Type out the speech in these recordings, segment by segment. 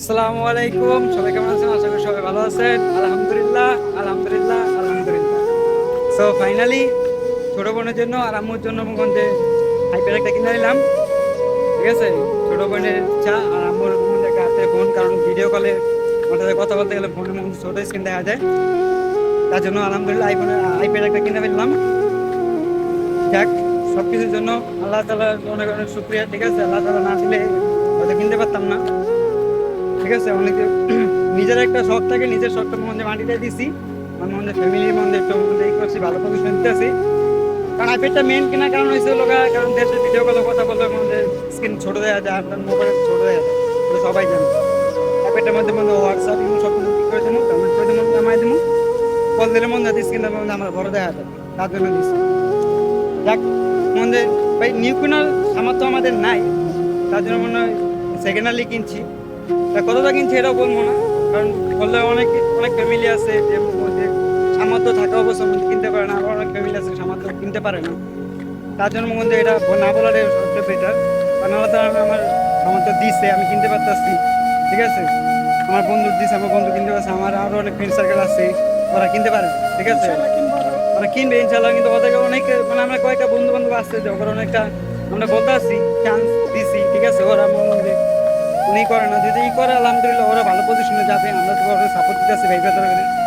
আসসালামু আলাইকুম। সবাই কেমন আছেন? আশা করি সবাই ভালো আছেন। আলহামদুলিল্লাহ আলহামদুলিল্লাহ আলহামদুলিল্লাহ। সো ফাইনালি ছোট বোনের জন্য আর আম্মুর জন্য মগঞ্জে হাইপের একটা কিনে নিলাম। ঠিক আছে? ছোট বোনের চা আর আম্মুর একটা হাতে ফোন, কারণ ভিডিও কলে সাথে কথা বলতে গেলে ফোনের মধ্যে ছোট স্ক্রিন দেখা যায়। তার জন্য আলহামদুলিল্লাহ আইফোনের আইপ্যাড একটা কিনে ফেললাম। যাক সব কিছুর জন্য আল্লাহ তালার অনেক অনেক শুক্রিয়া। ঠিক আছে? আল্লাহ তালা না দিলে হয়তো কিনতে পারতাম না। ঠিক আছে? অনেকে নিজের একটা শখ থাকে, নিজের শখটা মধ্যে মাটিতে দিছি। আমার মধ্যে ফ্যামিলির মধ্যে একটু ই করছি, ভালো পজিশন দিতেছি কারণ আইপ্যাডটা মেন কেনা কারণ হয়েছে লোক কারণ দেশের ভিডিও কলে কথা বলতে মধ্যে স্ক্রিন ছোট দেওয়া যায় আপনার মোবাইল ছোট দেওয়া যায়। সবাই জানে। আইপ্যাডের মধ্যে মধ্যে হোয়াটসঅ্যাপ ইমো সব কিছু কি করে দেবো কমেন্ট করে দেবো নামাই দেবো। কল দিলে মধ্যে স্ক্রিনের মধ্যে আমার বড় দেওয়া যায় তার জন্য দিচ্ছি যাক মধ্যে ভাই নিউ কেনার সামর্থ্য আমাদের নাই। তার জন্য মনে হয় সেকেন্ড হ্যান্ডলি কিনছি। তা কতটা কিনছি এটাও বলব না। কারণ বললে অনেক অনেক ফ্যামিলি আছে যে সামর্থ্য থাকা অবস্থা মধ্যে কিনতে পারে না আবার অনেক ফ্যামিলি আছে সামর্থ্য কিনতে পারে না। তার জন্য মধ্যে এটা না বলাটাই সবচেয়ে বেটার কারণ তাআলা আমার সামর্থ্য দিচ্ছে আমি কিনতে পারতেছি ঠিক আছে? আমার বন্ধু দিচ্ছে আমার বন্ধু কিনতে পারছে আমার আরও অনেক ফ্রেন্ড সার্কেল আছে ওরা কিনতে পারে ঠিক আছে? ওরা কিনবে ইনশাল্লাহ কিন্তু ওদেরকে অনেক মানে আমরা কয়েকটা বন্ধু বান্ধব আসছে যে ওরা অনেকটা আমরা বলতে আসছি চান্স দিছি ঠিক আছে? ওরা মনে উনি করে না, যদি ই করে, আলহামদুলিল্লাহ, ওরা ভালো পজিশনে যাবে, আমরা তো ওরা সাপোর্ট দিতে আসছি ভাই বেতন করে।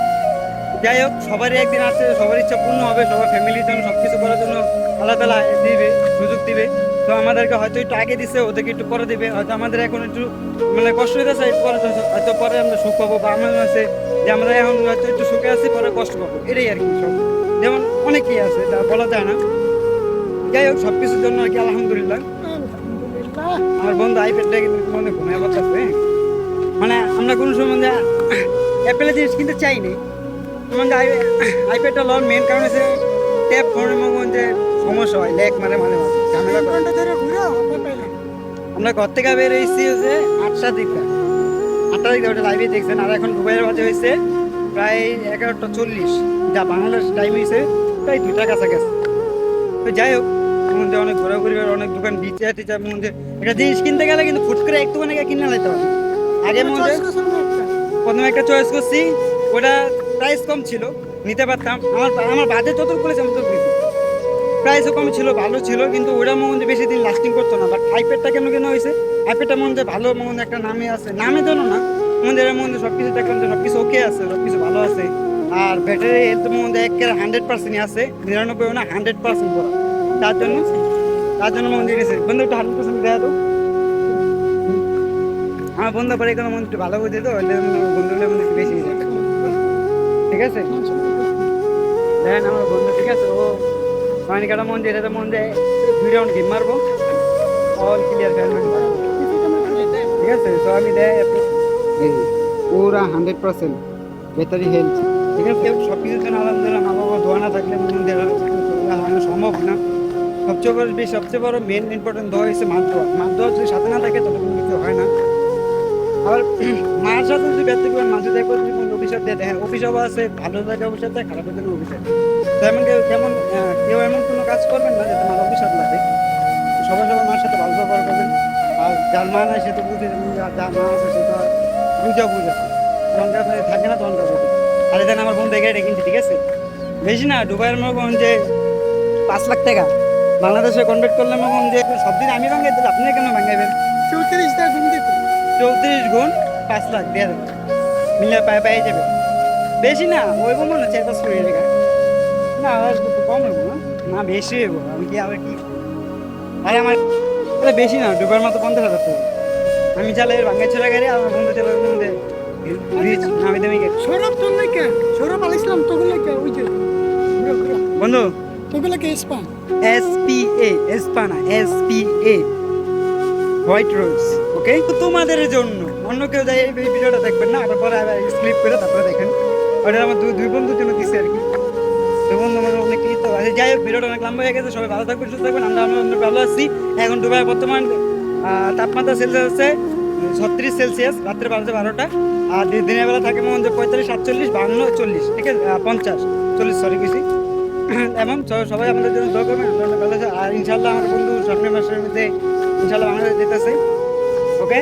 যাই হোক, সবারই একদিন আছে, সবার ইচ্ছা পূর্ণ হবে, সবার ফ্যামিলির জন্য সব কিছু করার জন্য আল্লাহ তালা দিবে, সুযোগ দিবে। তো আমাদেরকে হয়তো একটু আগে দিছে, ওদেরকে একটু পরে দিবে, হয়তো আমাদের এখন একটু মানে কষ্ট হইতেছে পরে হয়তো- হয়তো পরে আমরা সুখ পাবো, বা আমার আছে যে আমরা এখন হয়তো একটু সুখে আছি, পরে কষ্ট পাবো, এটাই আর কি সব। যেমন অনেকেই আছে তা বলা যায় না। যাই হোক সব কিছুর জন্য আর কি আলহামদুলিল্লাহ। আমার বন্ধু আইপ্যাডটা কিন্তু মানে ঘুমিয়ে বলতেছে মানে আমরা কোনো সময় অ্যাপেলের জিনিস কিনতে চাইনি। মানে আইপ্যাডটা লওয়ার মেন কারণ হচ্ছে ট্যাপ ফোনের মধ্যে সমস্যা হয় মারে মাঝে মাঝে ঝামেলা আমরা ঘর থেকে বের হয়েছি হচ্ছে আটটা দিকটা আটটা দিকটা ওটা লাইভে দেখছেন আর এখন দুবাইয়ের বাজে হয়েছে প্রায় এগারোটা চল্লিশ। যা বাংলাদেশ টাইম হয়েছে প্রায় দুইটা কাছাকাছি। তো যাই হোক মধ্যে অনেক ঘোরাঘুরি করে অনেক দোকান বিচে টিচার মধ্যে। একটা জিনিস কিনতে গেলে কিন্তু ফুট করে একটু মানে কিনে নিতে হবে। আগে মধ্যে প্রথমে একটা চয়েস করছি ওটা প্রাইস কম ছিল নিতে পারতাম। আমার আমার বাজেট যত করেছে আমি তো প্রাইসও কম ছিল ভালো ছিল কিন্তু ওটার মধ্যে বেশি দিন লাস্টিং করতো না। বাট আইপ্যাডটা কেন কেন হয়েছে? আইপ্যাডটার মধ্যে ভালো মধ্যে একটা নামে আছে। নামের জন্য না এর মধ্যে সব কিছু দেখলাম যে সব কিছু ওকে আছে সব কিছু ভালো আছে। আর ব্যাটারি হেলথ মধ্যে একেবারে হান্ড্রেড পার্সেন্টই আছে নিরানব্বই না হান্ড্রেড পার্সেন্ট করা তার জন্য তার জন্য মন্দির গেছে বন্ধু একটু হান্ড্রেড পার্সেন্ট দেখা তো আমার বন্ধু পরে কোনো মন্দির ভালো বুঝে তো বন্ধুগুলো একটু বেশি। ঠিক আছে? দেখেন আমার বন্ধু ঠিক আছে? ও মানিকাটা মন দিয়ে মন দেয় দুই রাউন্ড গেম মারবো। অল ক্লিয়ার ঠিক আছে? তো আমি দেয় পুরা হান্ড্রেড পার্সেন্ট ব্যাটারি হেলথ ঠিক আছে? সব কিছুর জন্য আলহামদুলিল্লাহ মা বাবা দোয়া না থাকলে মন্দির হারানো সম্ভব না। সবচেয়ে বড় বেশি সবচেয়ে বড় মেন ইম্পর্টেন্ট মার দোয়া মার দোয়া যদি সাথে না থাকে তবে কোনো কিছু হয় না। আবার মার সাথে যদি ব্যক্তি করেন মাঝে দেখো যদি কোনো অফিসার দেয় হ্যাঁ অফিসারও আছে, ভালো জায়গায় অফিসার দেয় খারাপের জন্য অফিসার তো এমন কেমন কেউ এমন কোনো কাজ করবেন না, যাতে মার অফিসার লাগে সবাই সবার মার সাথে ভালো ব্যবহার করবেন। আর যার মা নাই, সে তো বুঝে যার মা আছে, সে তো বুঝা বুঝে তখন থাকে না তখন যাবে আর এখানে আমার বন্ধু এগারে কিনছি ঠিক আছে? বেশি না, দুবাইয়ের মনে যে পাঁচ লাখ টাকা। বাংলাদেশে কনভার্ট করলে মনে যে সব দিন আমি ভাঙাই দিলে আপনি কেন ভাঙাইবেন? চৌত্রিশটা গুণ দিত। চৌত্রিশ গুণ পাঁচ লাখ দিয়ে দেবে। মিলে পায়ে পায়ে যাবে। বেশি না ওই মনে হয় চার পাঁচ কোটি টাকা। না আর কম হইব না। না বেশি হইব। আমি কি আবার কি? আরে আমার আরে বেশি না দুবার মতো পঞ্চাশ হাজার টাকা আমি চালাই ভাঙ্গা ছেড়ে গাড়ি আর আমার বন্ধু চালাই মধ্যে সৌরভ তোর লেখা সৌরভ আল ইসলাম তোগুলো লেখা ওই যে। বন্ধু তোগুলো কে spa S P A Espana S P A white rose okay তো তোমাদের জন্য, অন্য কেউ যাই এই ভিডিওটা দেখবেন না, আবার পরে আবার স্লিপ করে তারপরে দেখেন। ওটা আমার দুই দুই বন্ধুর জন্য দিছে আর কি। তো বন্ধু মানে অনেক তো আছে যাই হোক, ভিডিওটা অনেক লম্বা হয়ে গেছে, সবাই ভালো থাকবেন, সুস্থ থাকবেন, আমরা আমরা ভালো আছি। এখন দুবাই বর্তমান তাপমাত্রা সেলসিয়াস আছে ছত্রিশ সেলসিয়াস রাত্রে বারোটা বারোটা। আর দিনের বেলা থাকে মনে পঁয়তাল্লিশ, সাতচল্লিশ, বান্ন, চল্লিশ, ঠিক আছে? পঞ্চাশ, চল্লিশ সরি কিছু। এবং সবাই আমাদের জন্য দোয়া করবেন ভালো আছি আর ইনশাল্লাহ আমার বন্ধু সামনের মাসের মধ্যে ইনশাল্লাহ বাংলাদেশ যেতেছে ওকে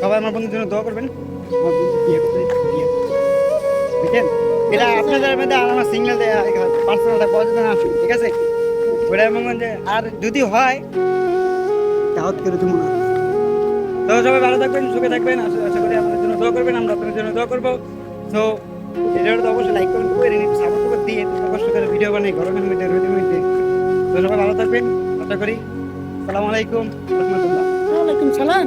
সবাই আমার বন্ধুর জন্য দোয়া করবেন আমার এটা আপনাদের মধ্যে আর আমার সিঙ্গেল পার্সোনালটা পছন্দ না ঠিক আছে ওটা মনে করেন যে আর যদি হয় দাওয়াত করে দেবো না তো সবাই ভালো থাকবেন সুখে থাকবেন আশা করি আপনাদের জন্য দোয়া করবেন আমরা আপনাদের জন্য দোয়া করব তো ভিডিওটা অবশ্যই লাইক করবেন করে সাপোর্ট দিয়ে কষ্ট করে ভিডিও বানাই গরমের মধ্যে, রোদের মধ্যে। তো সবাই ভালো থাকবেন, আশা করি। সালাম আলাইকুম, রহমতুল্লাহ। সালাম।